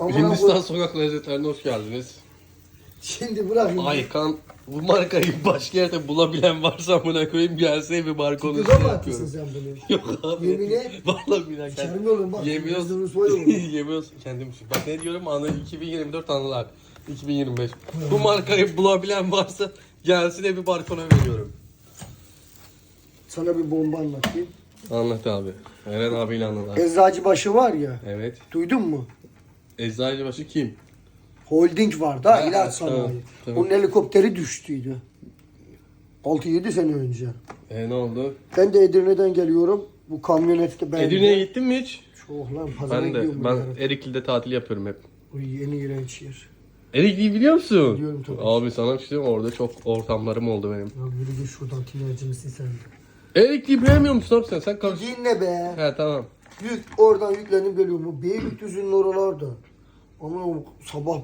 Hindistan sokak lezzetlerine hoş geldiniz. Şimdi bırak. Aykan bu markayı başka yerde bulabilen varsa amına koyayım gelse bir marka onu şey atıyorsun yapıyorum. sen bunu? Yok abi. Yemin et. Vallahi billahi kendim. Çarmı oğlum bak. Oğlum. Yemin olsun kendim için. Bak ne diyorum anı 2024 anılar. 2025. Bu markayı bulabilen varsa gelsin de bir balkona veriyorum. Sana bir bomba anlatayım. Anlat abi. Eren abiyle anılar. Eczacıbaşı var ya. Evet. Duydun mu? Eczacıbaşı kim? Holding vardı ha ilaç sanayi. tamam. Onun helikopteri düştüydü. 6-7 sene önce. E ne oldu? Ben de Edirne'den geliyorum. Bu kamyonette ben Edirne'ye gittin mi hiç? Çok lan pazara Ben gidiyorum de. Ben yarın. Erikli'de tatil yapıyorum hep. Bu yeni iğrenç yer. Erikli'yi biliyor musun? Biliyorum tabii. Abi sana bir şey diyeyim mi? orada çok ortamlarım oldu benim. Ya yürü git şuradan tinerci misin sen? Erikli'yi bilmiyor musun abi sen? Sen karış... Dinle be. He tamam. Yük oradan yüklenip geliyorum. Beylikdüzü'nün oralarda. Ama sabah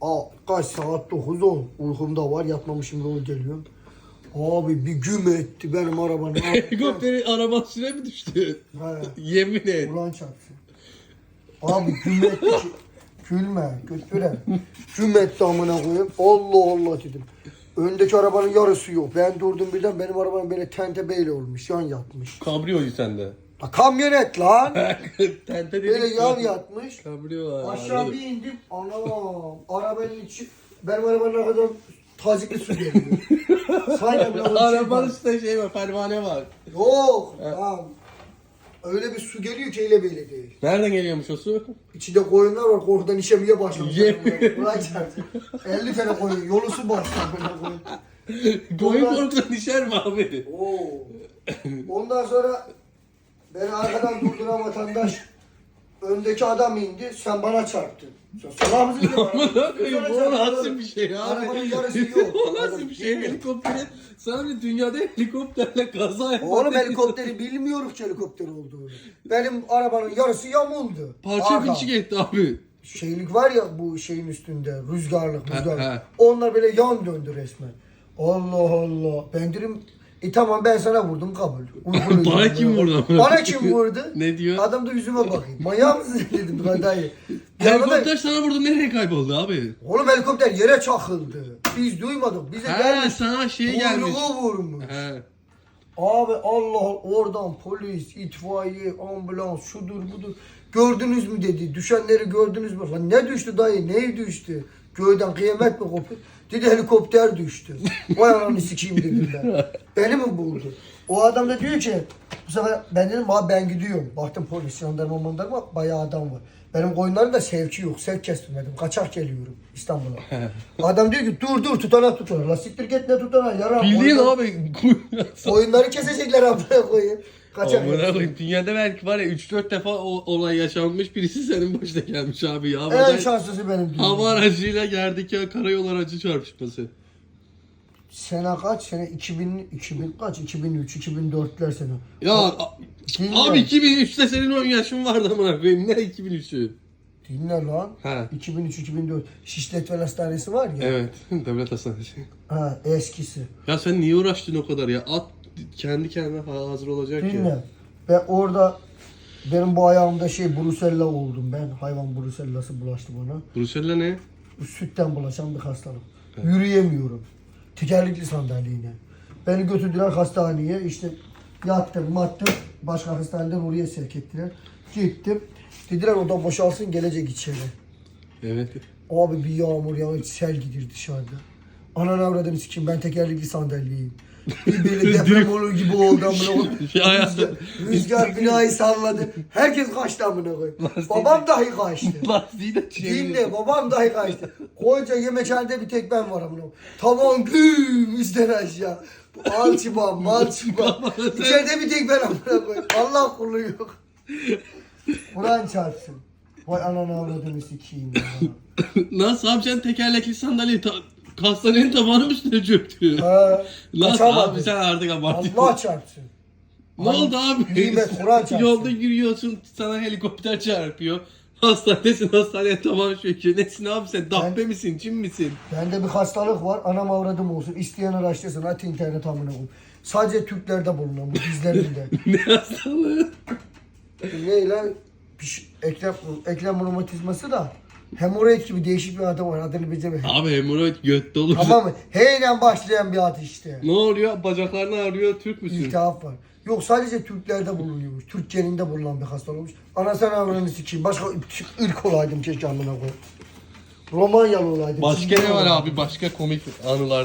Aa, kaç saat 9 10 uykumda var yatmamışım yol geliyorum. Abi bir güm etti benim arabanın. Helikopteri arabasına mı düştü? He, Yemin et. Ulan çarpsın. Abi güm etti ki. Gülme, götüre. Güm etti amına koyayım. Allah Allah dedim. Öndeki arabanın yarısı yok. Ben durdum birden benim arabanın böyle tente beyle olmuş. Yan yatmış. Kabriyoyu sende. La kamyonet lan. Tente. Böyle yan yatmış. Kabriyo var. Aşağı bir indim. Anam. Arabanın içi benim arabanın arkadan tazikli su geliyor. Sanki bir araba Arabanın üstünde şey var, pervane var. Yok. Tamam. Öyle bir su geliyor ki eyle böyle değil. Nereden geliyormuş o su? İçinde koyunlar var korkudan işemeye başlamış. Çarptı. 50 tane koyun. Yolu su bastı. amına koyayım. Koyun Ondan- korkudan işer mi abi? Oo. Ondan sonra beni arkadan durduran vatandaş öndeki adam indi. Sen bana çarptın. Sen salak mısın? Amına koyayım bu nasıl bir şey abi? Arabanın yarısı yok. o nasıl bir şey? Helikoptere, sana bir dünyada helikopterle kaza yapmak. Oğlum helikopteri bilmiyoruz ki helikopter olduğunu. Benim arabanın yarısı yamuldu. Parça Arka. etti abi. Şeylik var ya bu şeyin üstünde rüzgarlık Ha, rüzgar. ha. Onlar böyle yan döndü resmen. Allah Allah. Ben dedim e tamam ben sana vurdum kabul. Uykuluyum. Bana kim vurdu? Bana kim vurdu? Ne diyor? Adam da yüzüme bakayım. Manyak mısın dedim dayı. Bir anda da- Helikopter sana vurdu nereye kayboldu abi? Oğlum helikopter yere çakıldı. Biz duymadık. Bize He gelmiş. sana şey gelmiş. Kuyruğu vurmuş. He. Abi Allah Allah oradan polis, itfaiye, ambulans, şudur budur. Gördünüz mü dedi. Düşenleri gördünüz mü? Lan ne düştü dayı? Ne düştü? Göğden kıyamet mi koptu? Dedi helikopter düştü. Vay ananı sikeyim dedim ben. Beni mi buldu? O adam da diyor ki bu sefer ben dedim abi ben gidiyorum. Baktım polis, jandarma, mandarma bayağı adam var. Benim koyunların da sevki yok. Sevk kestirmedim. Kaçak geliyorum İstanbul'a. adam diyor ki dur dur tutana tutana. La siktir git ne tutana yarar. Bildiğin abi. Oyunları kesecekler amına koyayım. Kaçak. Amına koyayım dünyada belki var ya 3-4 defa o olay yaşanmış birisi senin başına gelmiş abi ya. En şanslısı benim diyorum. hava aracıyla ya karayol aracı çarpışması. Sene kaç? Sene 2000, 2000 kaç? 2003, 2004'ler sene. Ya a- Dinle. abi 2003'te senin 10 yaşın vardı amına koyayım ne 2003'ü? Dinle lan. Ha. 2003, 2004. Şişletvel Hastanesi var ya. Evet devlet hastanesi. Ha eskisi. Ya sen niye uğraştın o kadar ya? At kendi kendine ha- hazır olacak Dinle. ya. Ve orada benim bu ayağımda şey brusella oldum ben. Hayvan brusellası bulaştı bana. Brüsel'le ne? Bu sütten bulaşan bir hastalık. Yürüyemiyorum. Tekerlekli sandalyeyle. Beni götürdüler hastaneye. İşte yattım, mattım. Başka hastaneden oraya sevk ettiler. Gittim. Dediler oda boşalsın gelecek içeri. Evet. Abi bir yağmur yağıyor, sel gidiyor dışarıda. Ananı avradını sikeyim ben tekerlekli sandalyeyim. Bir böyle deprem olur gibi oldu amına koyayım. Şey, hayatım. Rüzgar, rüzgar binayı salladı. Herkes kaçtı amına koyayım. Babam dahi kaçtı. Lastiği de. Dinle babam dahi kaçtı. Koca yemekhanede bir tek ben varım. amına. Tavan güm üstten aşağı. Bu Alçıbam, malçıbam. İçeride bir tek ben amına koyayım. Allah kulu yok. Kur'an çarpsın. Vay ananı avradını sikeyim ya. Nasıl abi sen tekerlekli sandalye ta hastanenin tabanı üstüne çöktü. Ha, kaçamadım. abi sen artık abartıyorsun. Allah çarpsın. Ne oldu abi? Nimet Kur'an çarpsın. Yolda yürüyorsun sana helikopter çarpıyor. Hastanesin hastane taban çöküyor. Nesin abi sen? Dabbe misin? Cin misin? Bende bir hastalık var. Anam avradım olsun. İsteyen araştırsın. At internet amına koyayım. Sadece Türklerde bulunan bu dizlerinde. ne hastalığı? ne lan? Piş- Eklem, eklem romatizması da Hemoroid gibi değişik bir adı var. Adını bilmiyorum. Abi hemoroid götte olur. Tamam mı? H ile başlayan bir ad işte. Ne oluyor? Bacaklarını ağrıyor. Türk müsün? İltihap var. Yok sadece Türklerde bulunuyormuş. Türk geninde bulunan bir hastalık olmuş. Anasını avranı sikeyim. Başka ırk olaydım keşke amına koyayım. Romanyalı olaydım. Başka ne var abi? Başka komik anılar